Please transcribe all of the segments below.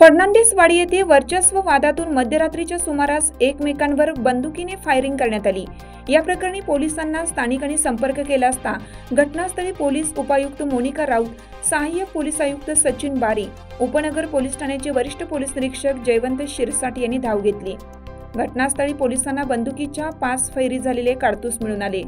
फर्नांडिसवाडी येथे वर्चस्व वादातून मध्यरात्रीच्या सुमारास एकमेकांवर बंदुकीने फायरिंग करण्यात आली. या प्रकरणी पोलिसांना स्थानिकांनी संपर्क केला असता घटनास्थळी पोलीस उपायुक्त मोनिका राऊत सहाय्यक पोलीस आयुक्त सचिन बारी उपनगर पोलीस ठाण्याचे वरिष्ठ पोलीस निरीक्षक जयवंत शिरसाट यांनी धाव घेतली. घटनास्थळी पोलिसांना बंदुकीच्या पाच फैरी झालेले काडतूस मिळून आले.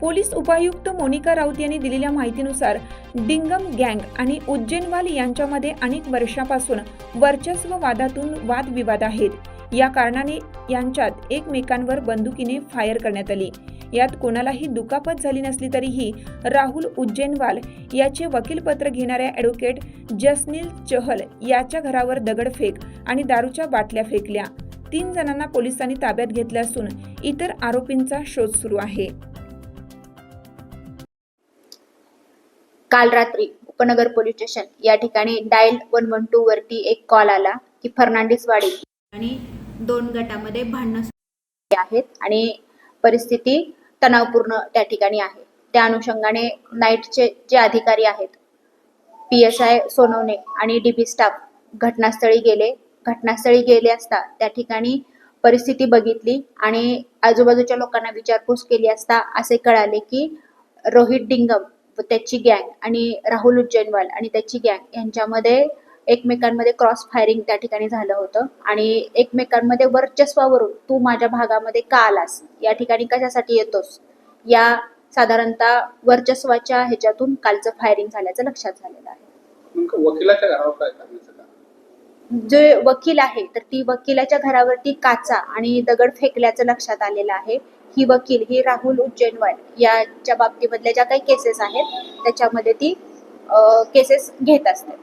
पोलीस उपायुक्त मोनिका राऊत यांनी दिलेल्या माहितीनुसार डिंगम गँग आणि उज्जैनवाल यांच्यामध्ये अनेक वर्षापासून वर्चस्व वादातून वादविवाद आहेत. या कारणाने यांच्यात एकमेकांवर बंदुकीने फायर करण्यात आली. यात कोणालाही दुखापत झाली नसली तरीही राहुल उज्जैनवाल याचे वकीलपत्र घेणाऱ्या ॲडव्होकेट जसनील चहल याच्या घरावर दगडफेक आणि दारूच्या बाटल्या फेकल्या. तीन जणांना पोलिसांनी ताब्यात घेतलं असून इतर आरोपींचा शोध सुरू आहे. काल रात्री उपनगर पोलीस स्टेशन या ठिकाणी डायल वन वन टू वरती एक कॉल आला की फर्नांडिसवाडी आणि दोन गटामध्ये भांडणं आहेत आणि परिस्थिती तणावपूर्ण त्या ठिकाणी आहे. त्या अनुषंगाने नाईटचे जे अधिकारी आहेत पी एस आय सोनवणे आणि डी बी स्टाफ घटनास्थळी गेले. घटनास्थळी गेले असता त्या ठिकाणी परिस्थिती बघितली आणि आजूबाजूच्या लोकांना विचारपूस केली असता असे कळाले की रोहित डिंगम व त्याची गँग आणि राहुल उज्जैनवाल आणि त्याची गँग यांच्यामध्ये एकमेकांमध्ये क्रॉस फायरिंग त्या ठिकाणी झालं होतं. आणि एकमेकांमध्ये वर्चस्वावरून तू माझ्या भागामध्ये का आलास? या ठिकाणी कशासाठी येतोस? या साधारणतः वर्चस्वाच्या ह्याच्यातून कालचं फायरिंग झाल्याचं लक्षात झालेलं आहे. वकिलाच्या घरावर काय जे वकील आहे तर ती वकिलाच्या घरावरती काचा आणि दगड फेकल्याचं लक्षात आलेलं आहे. ही वकील ही राहुल उज्जैनवाल याच्या बाबतीमधल्या ज्या काही केसेस आहेत त्याच्यामध्ये ती केसेस घेत असते.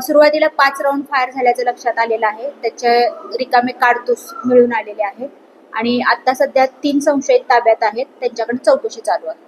सुरुवातीला पाच राऊंड फायर झाल्याचं लक्षात आलेलं आहे. त्याचे रिकामे काडतूस मिळून आलेले आहेत आणि आता सध्या तीन संशयित ताब्यात आहेत. त्यांच्याकडे चौकशी चालू आहे.